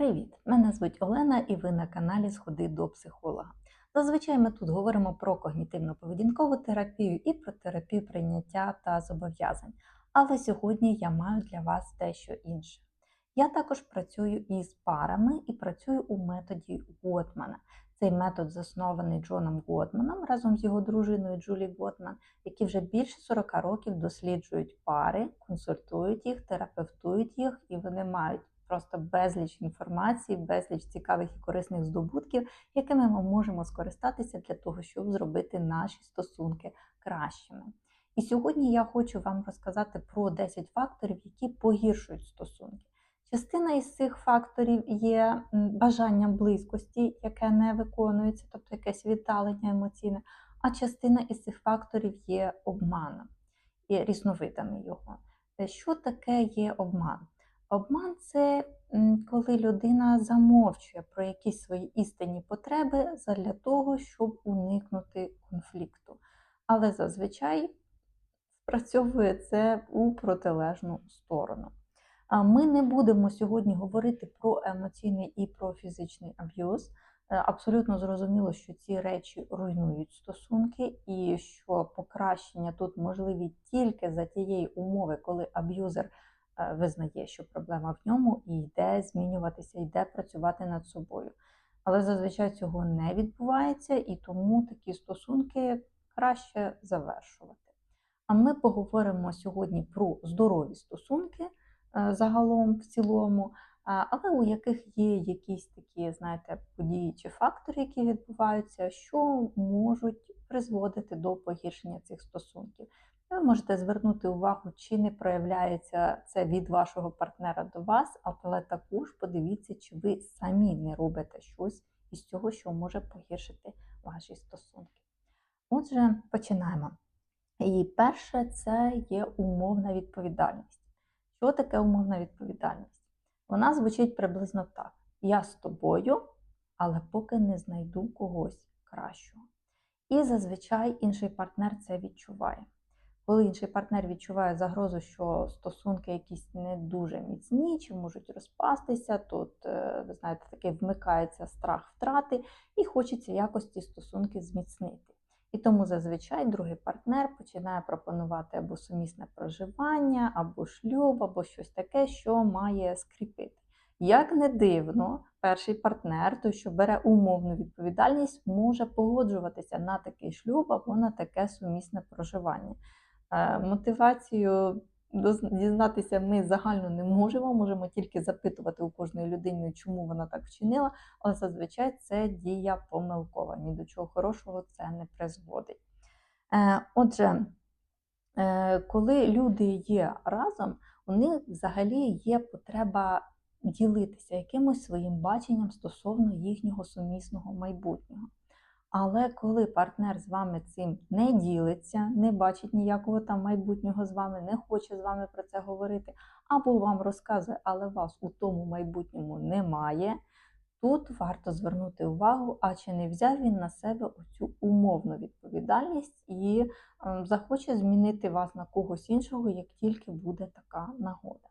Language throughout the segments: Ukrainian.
Привіт! Мене звуть Олена і ви на каналі Сходи до психолога. Зазвичай ми тут говоримо про когнітивно-поведінкову терапію і про терапію прийняття та зобов'язань. Але сьогодні я маю для вас дещо інше. Я також працюю із парами і працюю у методі Готмана. Цей метод заснований Джоном Готманом разом з його дружиною Джулі Готман, які вже більше 40 років досліджують пари, консультують їх, терапевтують їх, і вони мають просто безліч інформації, безліч цікавих і корисних здобутків, якими ми можемо скористатися для того, щоб зробити наші стосунки кращими. І сьогодні я хочу вам розказати про 10 факторів, які погіршують стосунки. Частина із цих факторів є бажання близькості, яке не виконується, тобто якесь віддалення емоційне, а частина із цих факторів є обманом і різновидами його. Що таке є обман? Обман це коли людина замовчує про якісь свої істинні потреби для того, щоб уникнути конфлікту. Але зазвичай спрацьовує це у протилежну сторону. Ми не будемо сьогодні говорити про емоційний і про фізичний аб'юз. Е, абсолютно зрозуміло, що ці речі руйнують стосунки, і що покращення тут можливі тільки за тієї умови, коли аб'юзер визнає, що проблема в ньому, і йде змінюватися, йде працювати над собою. Але зазвичай цього не відбувається, і тому такі стосунки краще завершувати. А ми поговоримо сьогодні про здорові стосунки е, загалом в цілому, але у яких є якісь такі, знаєте, події чи фактори, які відбуваються, що можуть призводити до погіршення цих стосунків. Ви можете звернути увагу, чи не проявляється це від вашого партнера до вас, але також подивіться, чи ви самі не робите щось із цього, що може погіршити ваші стосунки. Отже, починаємо. І перше, це є умовна відповідальність. Що таке умовна відповідальність? Вона звучить приблизно так: я з тобою, але поки не знайду когось кращого. І зазвичай інший партнер це відчуває. Коли інший партнер відчуває загрозу, що стосунки якісь не дуже міцні, чи можуть розпастися, тут, е, ви знаєте, таки вмикається страх втрати, і хочеться якось ці стосунки зміцнити. І тому зазвичай другий партнер починає пропонувати або сумісне проживання, або шлюб, або щось таке, що має скріпити. Як не дивно, перший партнер, той, що бере умовну відповідальність, може погоджуватися на такий шлюб або на таке сумісне проживання. Е, мотивацію дізнатися ми загально не можемо, можемо тільки запитувати у кожної людини, чому вона так вчинила, але зазвичай це дія помилкова, ні до чого хорошого це не призводить. Е, отже, е, коли люди є разом, у них взагалі є потреба ділитися якимось своїм баченням стосовно їхнього сумісного майбутнього. Але коли партнер з вами цим не ділиться, не бачить ніякого там майбутнього з вами, не хоче з вами про це говорити, або вам розказує, але вас у тому майбутньому немає, тут варто звернути увагу, а чи не взяв він на себе оцю умовну відповідальність і ем, захоче змінити вас на когось іншого, як тільки буде така нагода.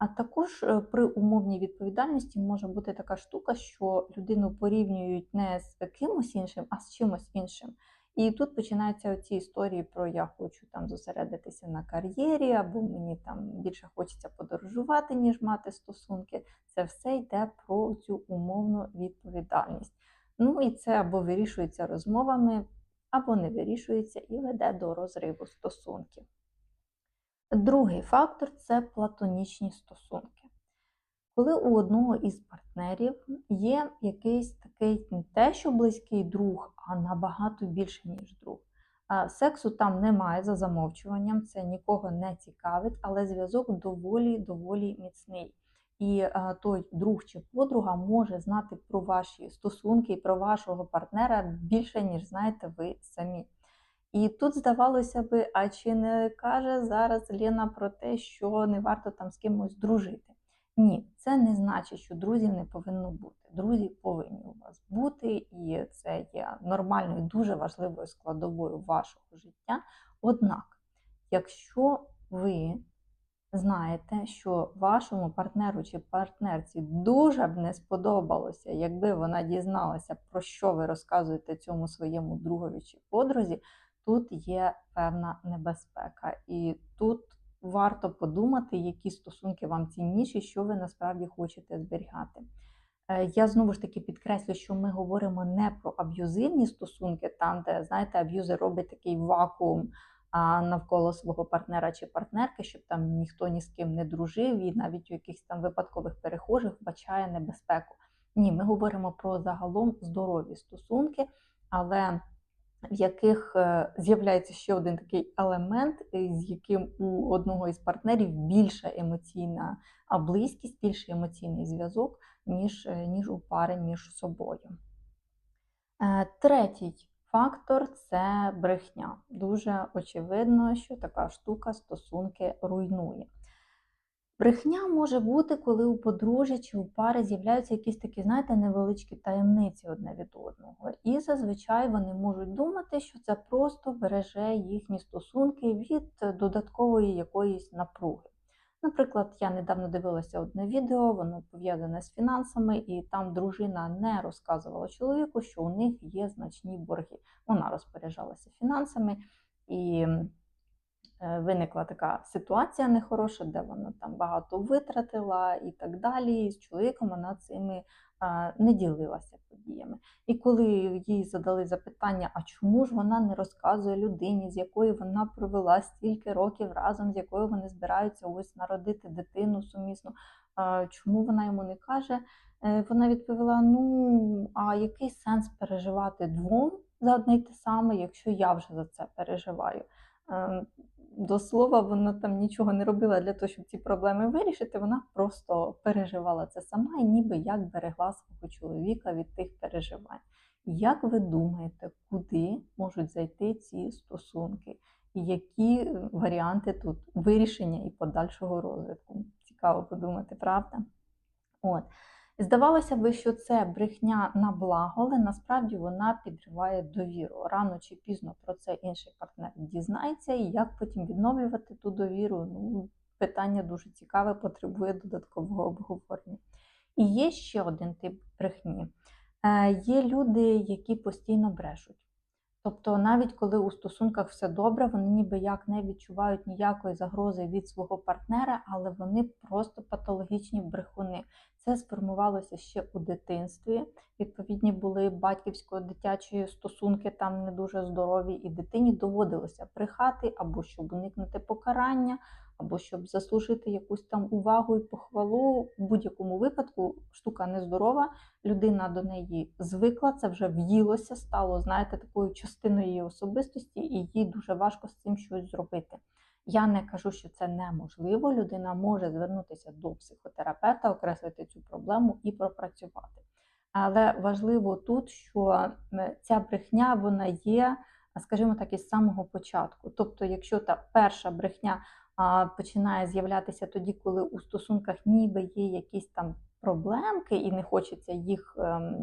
А також е, при умовній відповідальності може бути така штука, що людину порівнюють не з кимось іншим, а з чимось іншим. І тут починаються ці історії про я хочу там зосередитися на кар'єрі, або мені там більше хочеться подорожувати, ніж мати стосунки. Це все йде про цю умовну відповідальність. Ну і це або вирішується розмовами, або не вирішується і веде до розриву стосунків. Другий фактор це платонічні стосунки. Коли у одного із партнерів є якийсь такий не те, що близький друг, а набагато більше, ніж друг. Сексу там немає за замовчуванням, це нікого не цікавить, але зв'язок доволі-доволі міцний. І той друг чи подруга може знати про ваші стосунки і про вашого партнера більше, ніж знаєте ви самі. І тут здавалося би, а чи не каже зараз Лена про те, що не варто там з кимось дружити? Ні, це не значить, що друзів не повинно бути. Друзі повинні у вас бути, і це є нормальною, дуже важливою складовою вашого життя. Однак, якщо ви знаєте, що вашому партнеру чи партнерці дуже б не сподобалося, якби вона дізналася, про що ви розказуєте цьому своєму другові чи подрузі, тут є певна небезпека. І тут варто подумати, які стосунки вам цінніші, що ви насправді хочете зберігати. Е, Я знову ж таки підкреслю, що ми говоримо не про аб'юзивні стосунки, там, де, знаєте, аб'юзер робить такий вакуум навколо свого партнера чи партнерки, щоб там ніхто ні з ким не дружив, і навіть у якихось там випадкових перехожих вбачає небезпеку. Ні, ми говоримо про загалом здорові стосунки, але в яких е, з'являється ще один такий елемент, е, з яким у одного із партнерів більша емоційна близькість, більший емоційний зв'язок, ніж, е, ніж у пари між собою. Третій фактор це брехня. Дуже очевидно, що така штука стосунки руйнує. Брехня може бути, коли у подружжя чи у пари з'являються якісь такі, знаєте, невеличкі таємниці одне від одного. І зазвичай вони можуть думати, що це просто береже їхні стосунки від додаткової якоїсь напруги. Наприклад, я недавно дивилася одне відео, воно пов'язане з фінансами, і там дружина не розказувала чоловіку, що у них є значні борги. Вона розпоряджалася фінансами і виникла така ситуація нехороша, де вона там багато витратила і так далі. І з чоловіком вона цими не ділилася подіями. І коли їй задали запитання, а чому ж вона не розказує людині, з якою вона провела стільки років разом, з якою вони збираються ось народити дитину сумісно, чому вона йому не каже? Е, Вона відповіла: ну, а який сенс переживати двом за одне й те саме, якщо я вже за це переживаю? До слова, вона там нічого не робила для того, щоб ці проблеми вирішити. Вона просто переживала це сама і ніби як берегла свого чоловіка від тих переживань. Як ви думаєте, куди можуть зайти ці стосунки? І які е, варіанти тут вирішення і подальшого розвитку? Цікаво подумати, правда? От. Здавалося би, що це брехня на благо, але насправді вона підриває довіру. Рано чи пізно про це інший партнер дізнається, і як потім відновлювати ту довіру, ну, питання дуже цікаве, потребує додаткового обговорення. І є ще один тип брехні. Е, Є люди, які постійно брешуть. Тобто, навіть коли у стосунках все добре, вони ніби як не відчувають ніякої загрози від свого партнера, але вони просто патологічні брехуни. Це сформувалося ще у дитинстві. Відповідні були батьківсько-дитячі стосунки там не дуже здорові, і дитині доводилося брехати або щоб уникнути покарання, або щоб заслужити якусь там увагу і похвалу. В будь-якому випадку штука нездорова, людина до неї звикла, це вже в'їлося, стало, знаєте, такою частиною її особистості, і їй дуже важко з цим щось зробити. Я не кажу, що це неможливо. Людина може звернутися до психотерапевта, окреслити цю проблему і пропрацювати. Але важливо тут, що ця брехня вона є, скажімо так, із самого початку. Тобто, якщо та перша брехня починає з'являтися тоді, коли у стосунках ніби є якісь там проблемки і не хочеться їх ем,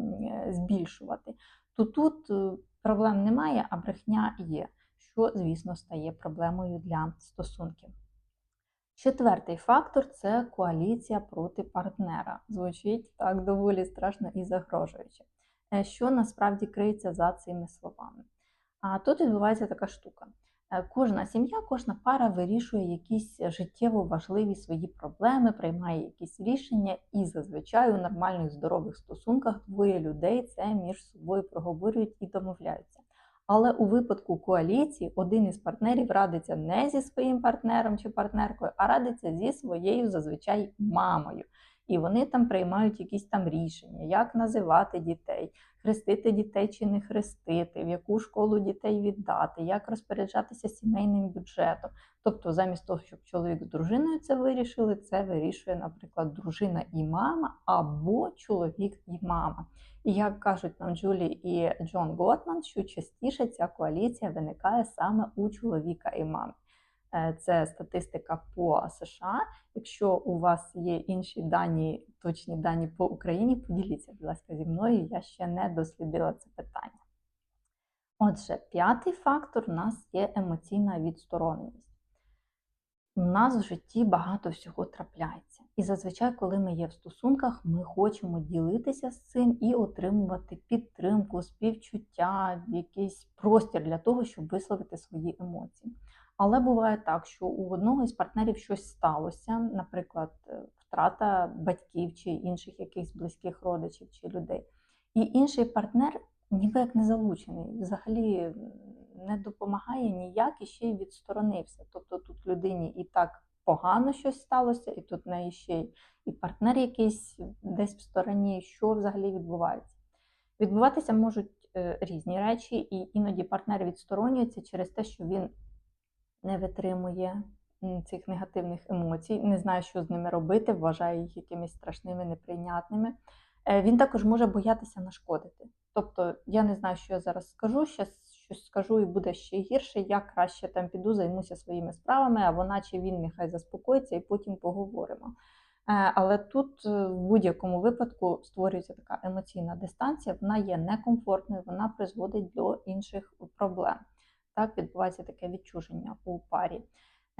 збільшувати, то тут е, проблем немає, а брехня є що, звісно, стає проблемою для стосунків. Четвертий фактор це коаліція проти партнера. Звучить так доволі страшно і загрожуюче. Е, Що насправді криється за цими словами? А тут відбувається така штука. Е, Кожна сім'я, кожна пара вирішує якісь життєво важливі свої проблеми, приймає якісь рішення, і зазвичай у нормальних здорових стосунках двоє людей це між собою проговорюють і домовляються. Але у випадку коаліції один із партнерів радиться не зі своїм партнером чи партнеркою, а радиться зі своєю зазвичай мамою. І вони там приймають якісь там рішення, як називати дітей, хрестити дітей чи не хрестити, в яку школу дітей віддати, як розпоряджатися сімейним бюджетом. Тобто, замість того, щоб чоловік з дружиною це вирішили, це вирішує, наприклад, дружина і мама або чоловік і мама. І як кажуть нам Джулі і Джон Готман, що частіше ця коаліція виникає саме у чоловіка і мами. Е, Це статистика по США. Якщо у вас є інші дані, точні дані по Україні, поділіться, будь ласка, зі мною. Я ще не дослідила це питання. Отже, п'ятий фактор у нас є емоційна відстороненість. У нас в житті багато всього трапляється. І зазвичай, коли ми є в стосунках, ми хочемо ділитися з цим і отримувати підтримку, співчуття, якийсь простір для того, щоб висловити свої емоції. Але буває так, що у одного із партнерів щось сталося, наприклад, е, втрата батьків чи інших якихось близьких родичів чи людей. І інший партнер ніби як не залучений, взагалі не допомагає ніяк і ще й відсторонився. Тобто тут людині і так погано щось сталося, і тут неї ще і партнер якийсь десь в стороні, що взагалі відбувається. Відбуватися можуть е, різні речі, і іноді партнер відсторонюється через те, що він не витримує цих негативних емоцій, не знає, що з ними робити, вважає їх якимись страшними, неприйнятними. Е, Він також може боятися нашкодити. Тобто, я не знаю, що я зараз скажу, щось скажу і буде ще гірше. Я краще там піду, займуся своїми справами, а вона чи він нехай заспокоїться і потім поговоримо. Е, Але тут е, в будь-якому випадку створюється така емоційна дистанція, вона є некомфортною, вона призводить до інших проблем. Так відбувається таке відчуження у парі.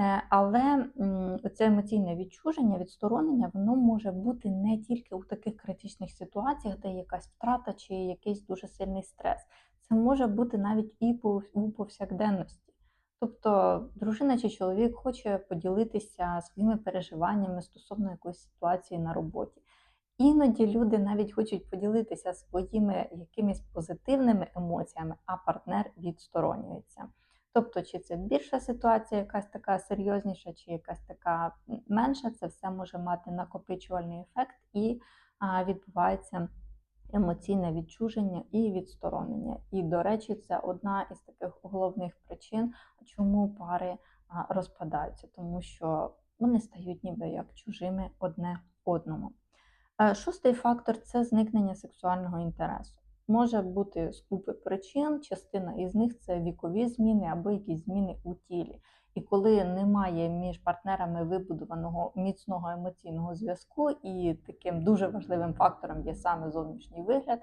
Е, Але це емоційне відчуження, відсторонення, воно може бути не тільки у таких критичних ситуаціях, де якась втрата чи якийсь дуже сильний стрес. Це може бути навіть і у повсякденності. Тобто дружина чи чоловік хоче поділитися своїми переживаннями стосовно якоїсь ситуації на роботі. Іноді люди навіть хочуть поділитися своїми якимись позитивними емоціями, а партнер відсторонюється. Тобто, чи це більша ситуація, якась така серйозніша, чи якась така менша, це все може мати накопичувальний ефект і відбувається емоційне відчуження і відсторонення. І, до речі, це одна із таких головних причин, чому пари розпадаються, тому що вони стають ніби як чужими одне одному. Е, Шостий фактор це зникнення сексуального інтересу. Може бути з купи причин, частина із них це вікові зміни або якісь зміни у тілі. І коли немає між партнерами вибудованого міцного емоційного зв'язку, і таким дуже важливим фактором є саме зовнішній вигляд,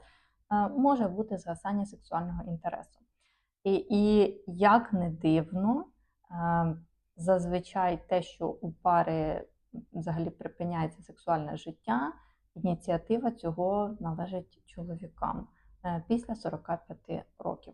е, може бути згасання сексуального інтересу. І, і як не дивно, е, зазвичай те, що у пари взагалі припиняється сексуальне життя, ініціатива цього належить чоловікам е, після 45 років.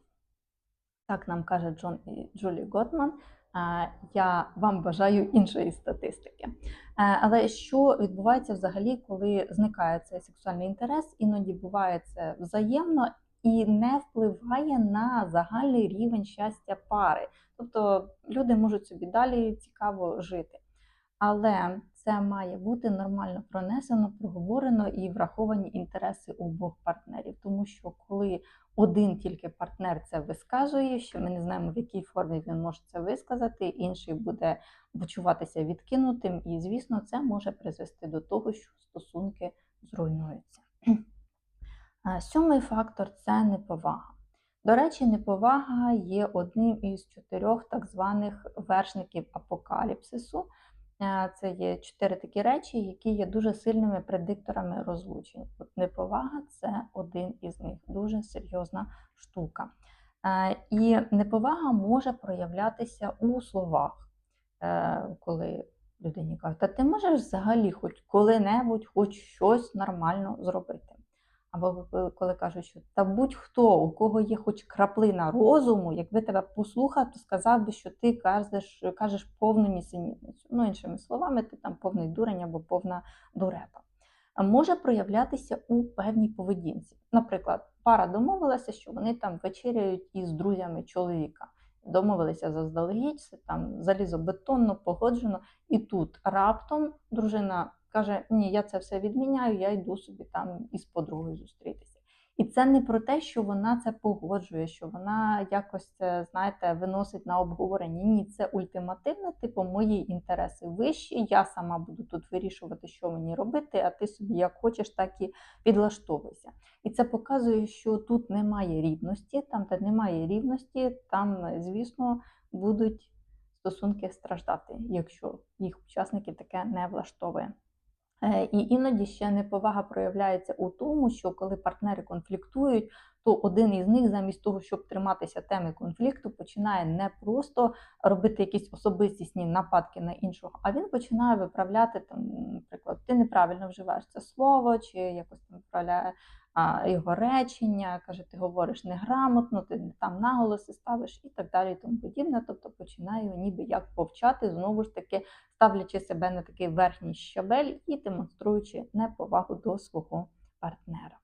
Так нам каже Джон і Джулі Готман. Е, Я вам бажаю іншої статистики. Е, Але що відбувається взагалі, коли зникає цей сексуальний інтерес? Іноді буває це взаємно і не впливає на загальний рівень щастя пари. Тобто люди можуть собі далі цікаво жити. Але це має бути нормально пронесено, проговорено і враховані інтереси обох партнерів. Тому що коли один тільки партнер це висказує, що ми не знаємо, в якій формі він може це висказати, інший буде почуватися відкинутим, і, звісно, це може призвести до того, що стосунки зруйнуються. Сьомий фактор це неповага. До речі, неповага є одним із чотирьох так званих вершників апокаліпсису. Е, Це є чотири такі речі, які є дуже сильними предикторами розлучень. От неповага це один із них, дуже серйозна штука. Е, І неповага може проявлятися у словах, Е, коли людині кажуть, та ти можеш взагалі хоч коли-небудь хоч щось нормально зробити. Або коли кажуть, що та будь-хто, у кого є хоч краплина розуму, якби тебе послухав, то сказав би, що ти кажеш, кажеш повну нісенітницю. Ну, іншими словами, ти там повний дурень або повна дурепа. А Може проявлятися у певній поведінці. Наприклад, пара домовилася, що вони там вечеряють із друзями чоловіка. Домовилися заздалегідь, там залізобетонно, погоджено, і тут раптом дружина каже: Ні, я це все відміняю, я йду собі там із подругою зустрітися. І це не про те, що вона це погоджує, що вона якось знаєте, виносить на обговорення. Ні, це ультимативно, типу, мої інтереси вищі, я сама буду тут вирішувати, що мені робити, а ти собі як хочеш, так і підлаштовуйся. І це показує, що тут немає рівності, там, де немає рівності, там, звісно, будуть стосунки страждати, якщо їх учасники таке не влаштовує. Е, І іноді ще неповага проявляється у тому, що коли партнери конфліктують, то один із них, замість того, щоб триматися теми конфлікту, починає не просто робити якісь особистісні нападки на іншого, а він починає виправляти там, наприклад, ти неправильно вживаєш це слово, чи якось там виправляє його речення, каже, ти говориш неграмотно, ти там наголоси ставиш і так далі, і тому подібне. Тобто починаю ніби як повчати, знову ж таки, ставлячи себе на такий верхній щабель і демонструючи неповагу до свого партнера.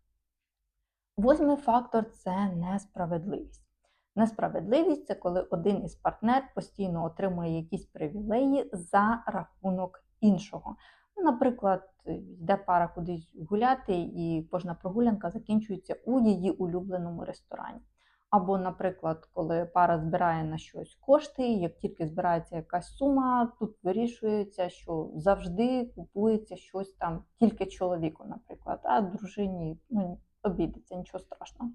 Восьмий фактор це несправедливість. Несправедливість це коли один із партнер постійно отримує якісь привілеї за рахунок іншого. Ну, Наприклад, йде пара кудись гуляти, і кожна прогулянка закінчується у її улюбленому ресторані. Або, наприклад, коли пара збирає на щось кошти, як тільки збирається якась сума, тут вирішується, що завжди купується щось там тільки чоловіку, наприклад, а дружині ну, обійдеться, нічого страшного.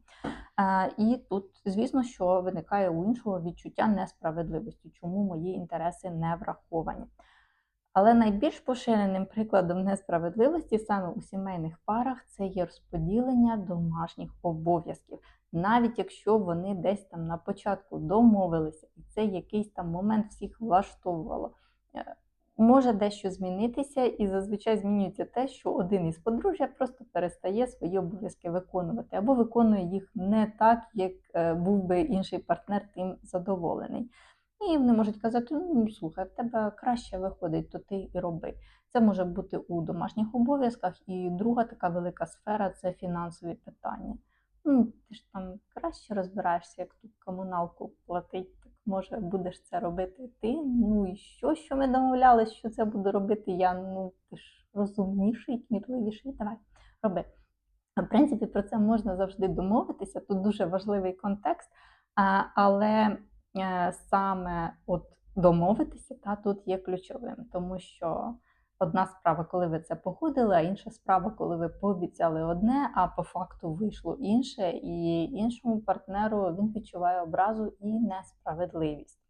Е, І тут, звісно, що виникає у іншого відчуття несправедливості, чому мої інтереси не враховані. Але найбільш поширеним прикладом несправедливості саме у сімейних парах це є розподілення домашніх обов'язків, навіть якщо вони десь там на початку домовилися, і це якийсь там момент всіх влаштовувало. Е, Може дещо змінитися, і зазвичай змінюється те, що один із подружжя просто перестає свої обов'язки виконувати, або виконує їх не так, як е, був би інший партнер тим задоволений. І вони можуть казати: ну слухай, в тебе краще виходить, то ти і роби. Це може бути у домашніх обов'язках, і друга така велика сфера це фінансові питання. Ну, ти ж там краще розбираєшся, як тут комуналку платить, так може будеш це робити ти. Ну і що, що ми домовлялися, що це буду робити я? Ну ти ж розумніший, кмітливіший, давай, роби. В принципі, про це можна завжди домовитися. Тут дуже важливий контекст, але саме от домовитися та, тут є ключовим, тому що одна справа, коли ви це погодили, а інша справа, коли ви пообіцяли одне, а по факту вийшло інше, і іншому партнеру він відчуває образу і несправедливість.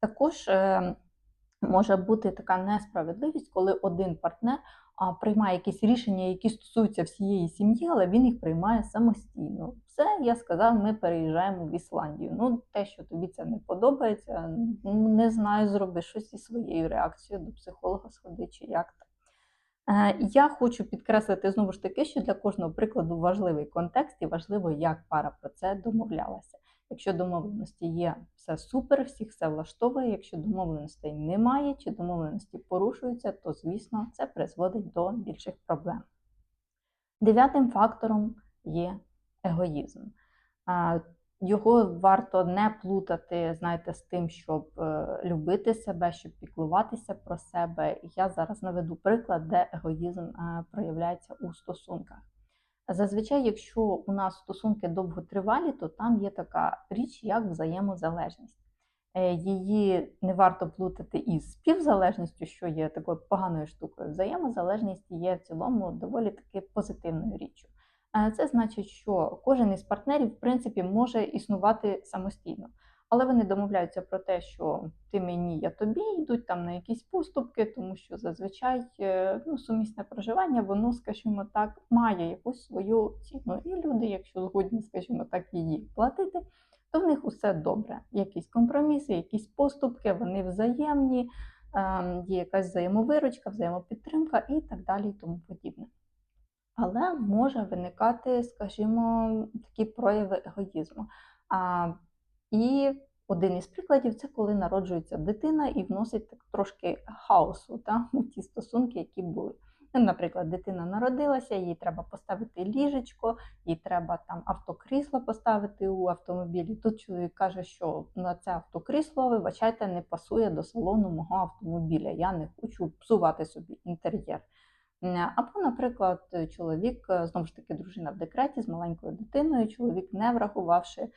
Також е, може бути така несправедливість, коли один партнер приймає якісь рішення, які стосуються всієї сім'ї, але він їх приймає самостійно. Все, я сказав, ми переїжджаємо в Ісландію. Ну, те, що тобі це не подобається, не знаю, зроби щось зі своєю реакцією до психолога сходи чи як так. Е, Я хочу підкреслити знову ж таки, що для кожного прикладу важливий контекст і важливо, як пара про це домовлялася. Якщо домовленості є, все супер, всіх все влаштовує. Якщо домовленостей немає чи домовленості порушуються, то звісно це призводить до більших проблем. Дев'ятим фактором є егоїзм. Його варто не плутати, знаєте, з тим, щоб е, любити себе, щоб піклуватися про себе. Я зараз наведу приклад, де егоїзм е, проявляється у стосунках. Зазвичай, якщо у нас стосунки довготривалі, то там є така річ, як взаємозалежність. Е, Її не варто плутати із співзалежністю, що є такою поганою штукою. Взаємозалежність є в цілому доволі таки позитивною річчю. Е, Це значить, що кожен із партнерів, в принципі, може існувати самостійно. Але вони домовляються про те, що ти мені, я тобі йдуть там на якісь поступки, тому що зазвичай е, ну, сумісне проживання, воно, скажімо так, має якусь свою ціну. І люди, якщо згодні, скажімо так, її платити, то в них усе добре. Якісь компроміси, якісь поступки, вони взаємні, ем, є якась взаємовиручка, взаємопідтримка і так далі, і тому подібне. Але може виникати, скажімо, такі прояви егоїзму. І один із прикладів це коли народжується дитина і вносить так трошки хаосу та, у ті стосунки, які були. Наприклад, дитина народилася, їй треба поставити ліжечко, їй треба там автокрісло поставити у автомобілі. Тут чоловік каже, що на це автокрісло, вибачайте, не пасує до салону мого автомобіля. Я не хочу псувати собі інтер'єр. Або, наприклад, чоловік, знову ж таки, дружина в декреті з маленькою дитиною, чоловік, не врахувавши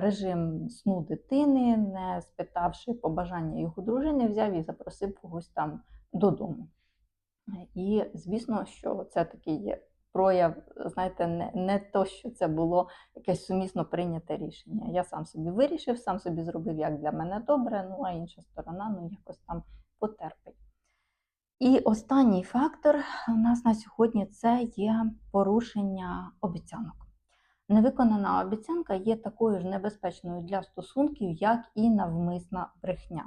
режим сну дитини, не спитавши побажання його дружини, взяв і запросив когось там додому. І звісно, що це такий є прояв, знаєте, не, не то, що це було якесь сумісно прийняте рішення. Я сам собі вирішив, сам собі зробив, як для мене добре, ну а інша сторона ну якось там потерпить. І останній фактор у нас на сьогодні це є порушення обіцянок. Невиконана обіцянка є такою ж небезпечною для стосунків, як і навмисна брехня.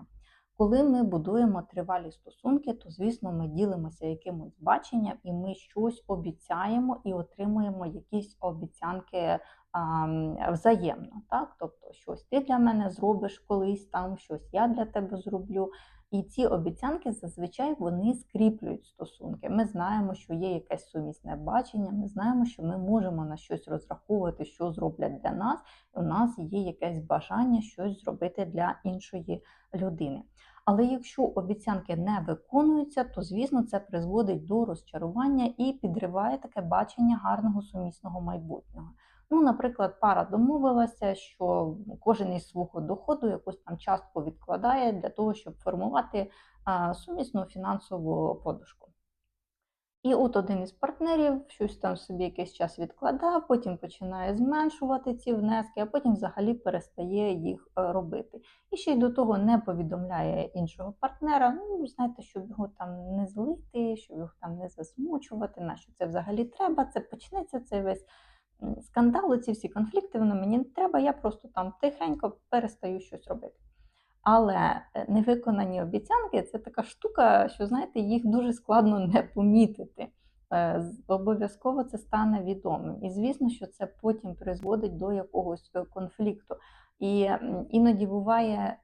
Коли ми будуємо тривалі стосунки, то звісно ми ділимося якимось баченням, і ми щось обіцяємо і отримуємо якісь обіцянки а, взаємно. Так? Тобто, щось ти для мене зробиш колись там, щось я для тебе зроблю. І ці обіцянки зазвичай вони скріплюють стосунки. Ми знаємо, що є якесь сумісне бачення, ми знаємо, що ми можемо на щось розраховувати, що зроблять для нас, у нас є якесь бажання щось зробити для іншої людини. Але якщо обіцянки не виконуються, то звісно це призводить до розчарування і підриває таке бачення гарного сумісного майбутнього. Ну, наприклад, пара домовилася, що кожен із свого доходу якусь там частку відкладає для того, щоб формувати сумісну фінансову подушку. І от один із партнерів щось там собі якийсь час відкладав, потім починає зменшувати ці внески, а потім взагалі перестає їх е, робити. І ще й до того не повідомляє іншого партнера, ну, знаєте, щоб його там не злити, щоб його там не засмучувати, на що це взагалі треба, це почнеться цей весь скандали, ці всі конфлікти, воно мені не треба, я просто там тихенько перестаю щось робити. Але е, невиконані обіцянки це така штука, що, знаєте, їх дуже складно не помітити. Е, обов'язково це стане відомим. І звісно, що це потім призводить до якогось е, конфлікту. І іноді буває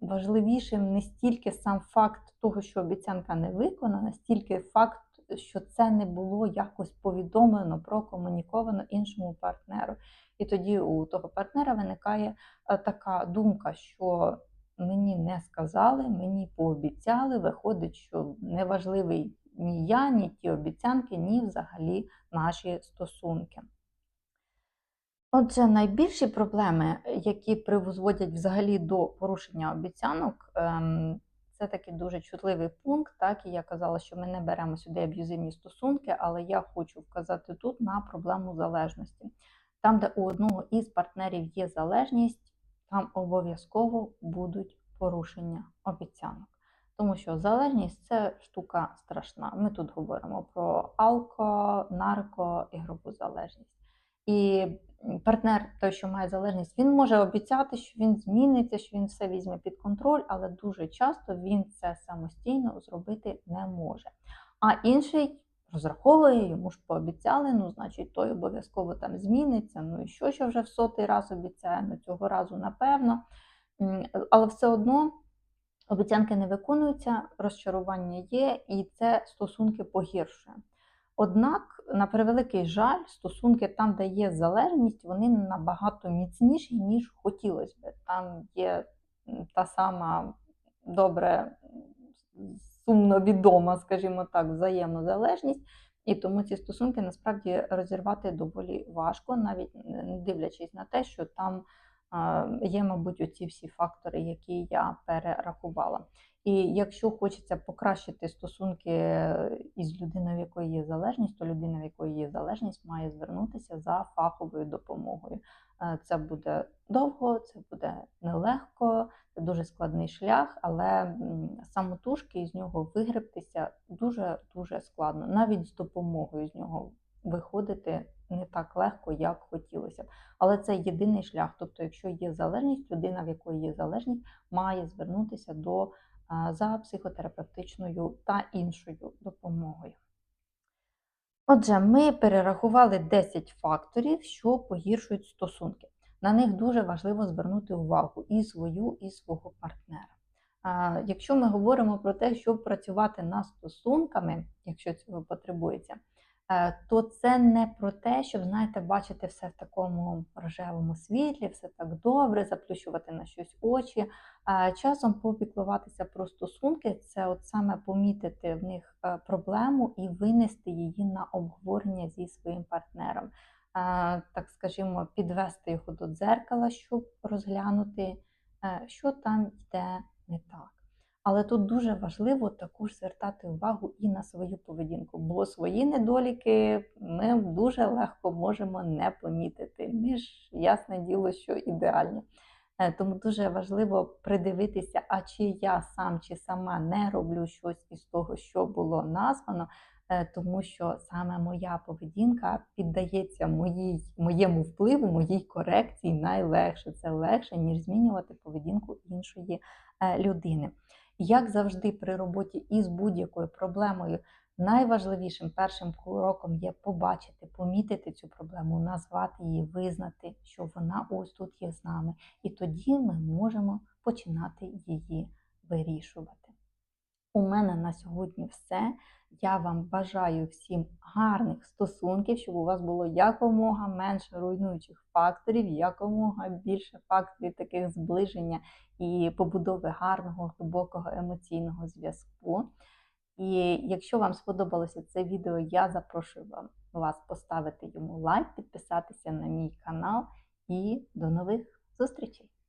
важливішим не стільки сам факт того, що обіцянка не виконана, стільки факт що це не було якось повідомлено, прокомуніковано іншому партнеру. І тоді у того партнера виникає е, така думка, що мені не сказали, мені пообіцяли. Виходить, що неважливий ні я, ні ті обіцянки, ні взагалі наші стосунки. Отже, найбільші проблеми, які призводять взагалі до порушення обіцянок, ем, це такий дуже чутливий пункт, так і я казала, що ми не беремо сюди аб'юзивні стосунки, але я хочу вказати тут на проблему залежності. Там, де у одного із партнерів є залежність, там обов'язково будуть порушення обіцянок. Тому що залежність це штука страшна. Ми тут говоримо про алко, нарко, ігрову залежність. І партнер, той, що має залежність, він може обіцяти, що він зміниться, що він все візьме під контроль, але дуже часто він це самостійно зробити не може. А інший розраховує, йому ж пообіцяли, ну, значить, той обов'язково там зміниться. Ну і що що вже в сотий раз обіцяє, ну цього разу напевно. Але все одно. Обіцянки не виконуються, розчарування є, і це стосунки погіршує. Однак, на превеликий жаль, стосунки там, де є залежність, вони набагато міцніші, ніж хотілося б. Там є та сама добре сумно відома, скажімо так, взаємозалежність. І тому ці стосунки насправді розірвати доволі важко, навіть не дивлячись на те, що там є, мабуть, оці всі фактори, які я перерахувала. І якщо хочеться покращити стосунки із людиною, в якої є залежність, то людина, в якої є залежність, має звернутися за фаховою допомогою. Е, це буде довго, це буде нелегко, це дуже складний шлях, але самотужки із нього вигребтися дуже дуже складно, навіть з допомогою з нього виходити не так легко, як хотілося б. Але це єдиний шлях. Тобто, якщо є залежність, людина, в якої є залежність, має звернутися до за психотерапевтичною та іншою допомогою. Отже, ми перерахували 10 факторів, що погіршують стосунки. На них дуже важливо звернути увагу і свою, і свого партнера. Якщо ми говоримо про те, щоб працювати над стосунками, якщо цього потребується, то це не про те, щоб, знаєте, бачити все в такому рожевому світлі, все так добре, заплющувати на щось очі. Е, часом попіклуватися про стосунки це от саме помітити в них е, проблему і винести її на обговорення зі своїм партнером. Так скажімо, підвести його до дзеркала, щоб розглянути, що там йде не так. Але тут дуже важливо також звертати увагу і на свою поведінку, бо свої недоліки ми дуже легко можемо не помітити. Ми ж, ясне діло, що ідеальні. Е, Тому дуже важливо придивитися, а чи я сам чи сама не роблю щось із того, що було названо, е, тому що саме моя поведінка піддається моїй, моєму впливу, моїй корекції найлегше. Це легше, ніж змінювати поведінку іншої е, людини. Як завжди, при роботі із будь-якою проблемою, найважливішим першим кроком є побачити, помітити цю проблему, назвати її, визнати, що вона ось тут є з нами. І тоді ми можемо починати її вирішувати. У мене на сьогодні все. Я вам бажаю всім гарних стосунків, щоб у вас було якомога менше руйнуючих факторів, якомога більше факторів таких зближення і побудови гарного, глибокого емоційного зв'язку. І якщо вам сподобалося це відео, я запрошую вас поставити йому лайк, підписатися на мій канал і до нових зустрічей!